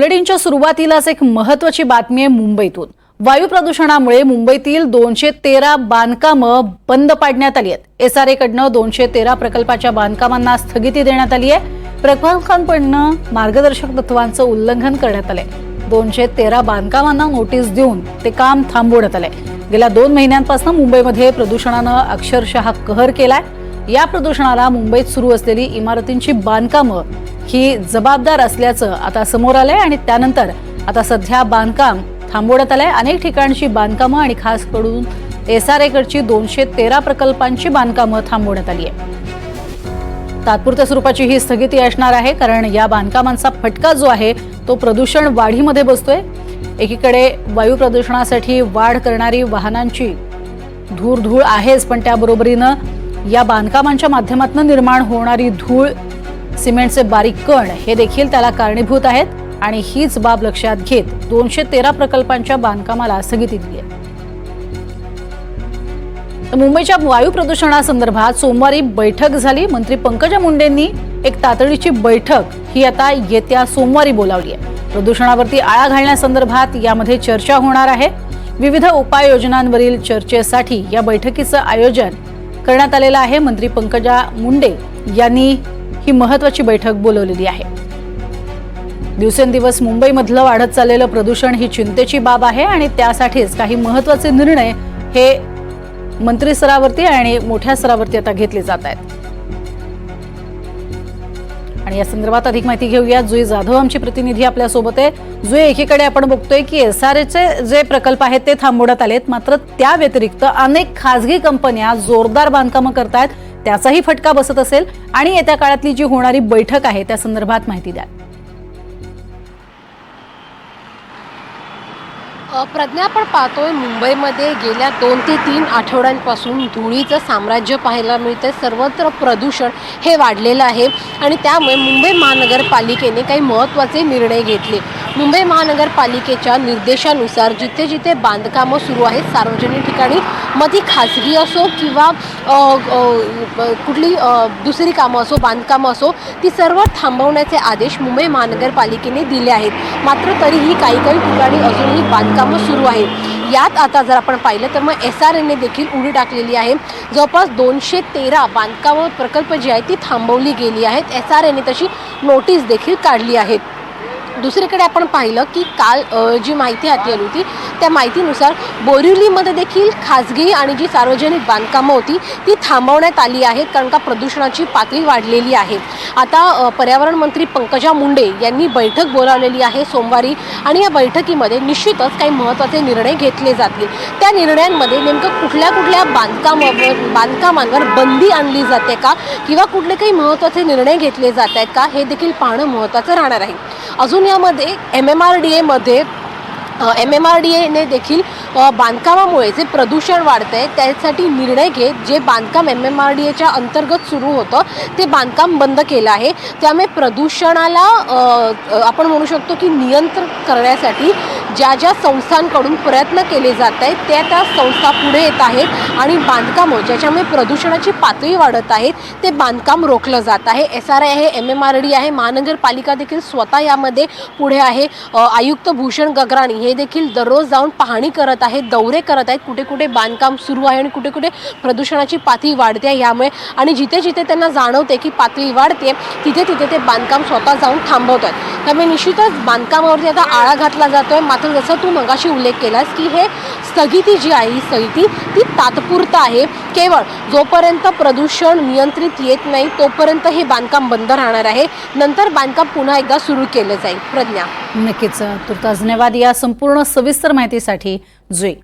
बुलेटिनच्या सुरुवातीलाच एक महत्वाची बातमी आहे मुंबईतून. वायू प्रदूषणामुळे मुंबईतील दोनशे तेरा बांधकामं बंद पाडण्यात आली आहेत. एस आर एकडनं दोनशे तेरा प्रकल्पाच्या बांधकामांना स्थगिती देण्यात आली आहे. प्रकल्पांकडनं मार्गदर्शक तत्वांचं उल्लंघन करण्यात आलंय. दोनशे तेरा बांधकामांना नोटीस देऊन ते काम थांबवण्यात आलंय. गेल्या दोन महिन्यांपासून मुंबईमध्ये प्रदूषणानं अक्षरशः कहर केलाय. या प्रदूषणाला मुंबईत सुरू असलेली इमारतींची बांधकामं ही जबाबदार असल्याचं आता समोर आलंय आणि त्यानंतर आता सध्या बांधकाम थांबवण्यात आलंय. अनेक ठिकाणची बांधकामं आणि खास करून एस आर एकडची दोनशे तेरा प्रकल्पांची बांधकामं थांबवण्यात आली आहे. तात्पुरत्या स्वरूपाची ही स्थगिती असणार आहे कारण या बांधकामांचा फटका जो आहे तो प्रदूषण वाढीमध्ये बसतोय. एकीकडे वायू प्रदूषणासाठी वाढ करणारी वाहनांची धूळ धूळ आहेच पण त्याबरोबरीनं या बांधकामांच्या माध्यमातून निर्माण होणारी धूळ सिमेंटचे बारीक कण हे देखील त्याला कारणीभूत आहेत आणि हीच बाब लक्षात घेत दोनशे तेरा प्रकल्पांच्या बांधकामाला स्थगिती दिली आहे. मुंबईच्या वायू प्रदूषणासंदर्भात सोमवारी बैठक झाली. मंत्री पंकजा मुंडेंनी एक तातडीची बैठक ही आता येत्या सोमवारी बोलावली आहे. प्रदूषणावरती आळा घालण्यासंदर्भात यामध्ये चर्चा होणार आहे. विविध उपाययोजनांवरील चर्चेसाठी या बैठकीचं आयोजन करण्यात आलेलं आहे. मंत्री पंकजा मुंडे यांनी ही महत्वाची बैठक बोलवलेली आहे. दिवसेंदिवस मुंबईमधलं वाढत चाललेलं प्रदूषण ही चिंतेची बाब आहे आणि त्यासाठीच काही महत्त्वाचे निर्णय हे मंत्री स्तरावरती आणि मोठ्या स्तरावरती आता घेतले जात आहेत. आणि या संदर्भात अधिक माहिती घेऊया जुई जाधव आमची प्रतिनिधी आपल्यासोबत आहे. जुई एकीकडे आपण बघतोय की एस आर एचे जे प्रकल्प आहेत ते थांबवण्यात आलेत. मात्र त्या व्यतिरिक्त अनेक खासगी कंपन्या जोरदार बांधकामं करतायत. त्याचाही फटका बसत असेल. आणि येत्या काळातली जी होणारी बैठक आहे त्या संदर्भात माहिती द्या प्रज्ञा आपण पाहतोय मुंबईमध्ये गेल्या दोन ते तीन आठवड्यांपासून धुळीचं साम्राज्य पाहायला मिळतं सर्वत्र प्रदूषण हे वाढलेलं आहे आणि त्यामुळे मुंबई महानगरपालिकेने काही महत्त्वाचे निर्णय घेतले. मुंबई महानगरपालिकेच्या निर्देशानुसार जिथे जिथे बांधकामं सुरू आहेत सार्वजनिक ठिकाणी मग ती खाजगी असो किंवा कुठली दुसरी कामं असो बांधकामं असो ती सर्व थांबवण्याचे आदेश मुंबई महानगरपालिकेने दिले आहेत. मात्र तरीही काही काही ठिकाणी अजूनही बांधकाम सुरू आहेत. यात आता जर आपण पाहिलं तर मग एस आर एने देखील उडी टाकलेली आहे. जवळपास दोनशे तेरा बांधकाम प्रकल्प जी आहेत ती थांबवली गेली आहेत. एस आर एने तशी नोटीस देखील काढली आहेत. दुसरीकडे आपण पाहिलं की काल जी माहिती हाती आली होती त्या माहितीनुसार बोरिवलीमध्ये देखील खाजगी आणि जी सार्वजनिक बांधकामं होती ती थांबवण्यात आली आहेत कारण का प्रदूषणाची पातळी वाढलेली आहे. आता पर्यावरण मंत्री पंकजा मुंडे यांनी बैठक बोलावलेली आहे सोमवारी आणि या बैठकीमध्ये निश्चितच काही महत्त्वाचे निर्णय घेतले जातील. त्या निर्णयांमध्ये नेमकं कुठल्या कुठल्या बांधकामावर बांधकामांवर बंदी आणली जाते का किंवा कुठले काही महत्त्वाचे निर्णय घेतले जात आहेत का हे देखील पाहणं महत्त्वाचं राहणार आहे. अजून यामध्ये एम एम आर डी एमध्ये एम एम आर डी एने देखील बांधकामामुळे जे प्रदूषण वाढतं आहे त्यासाठी निर्णय घेत जे बांधकाम एम एम आर डी एच्या अंतर्गत सुरू होतं ते बांधकाम बंद केलं आहे. त्यामुळे प्रदूषणाला आपण म्हणू शकतो की नियंत्रण करण्यासाठी ज्या ज्या संस्थांकडून प्रयत्न केले जात आहेत त्या त्या संस्था पुढे येत आहेत आणि बांधकामं ज्याच्यामुळे प्रदूषणाची पातळी वाढत आहेत ते बांधकाम रोखलं जात आहे. एस आर आय आहे एम एम आर डी आहे महानगरपालिका देखील स्वतः यामध्ये पुढे आहे. आयुक्त भूषण गगराणी हे देखील दररोज जाऊन पाहणी करत आहेत दौरे करत आहेत कुठे कुठे बांधकाम सुरू आहे आणि कुठे कुठे प्रदूषणाची पातळी वाढते आहे यामुळे आणि जिथे जिथे त्यांना जाणवते की पातळी वाढते तिथे तिथे ते बांधकाम स्वतः जाऊन थांबवत आहेत त्यामुळे निश्चितच बांधकामावरती आता आळा घातला जातो आहे मात्र जसं तू मगाशी उल्लेख केलास की हे स्थगिती जी आहे ही स्थगिती ती तात्पुरता आहे. केवळ जोपर्यंत प्रदूषण नियंत्रित येत नाही तोपर्यंत हे बांधकाम बंद राहणार आहे. नंतर बांधकाम पुन्हा एकदा सुरू केलं जाईल. प्रज्ञा. नक्कीच. तुर्तास धन्यवाद या संपूर्ण सविस्तर माहितीसाठी जुई.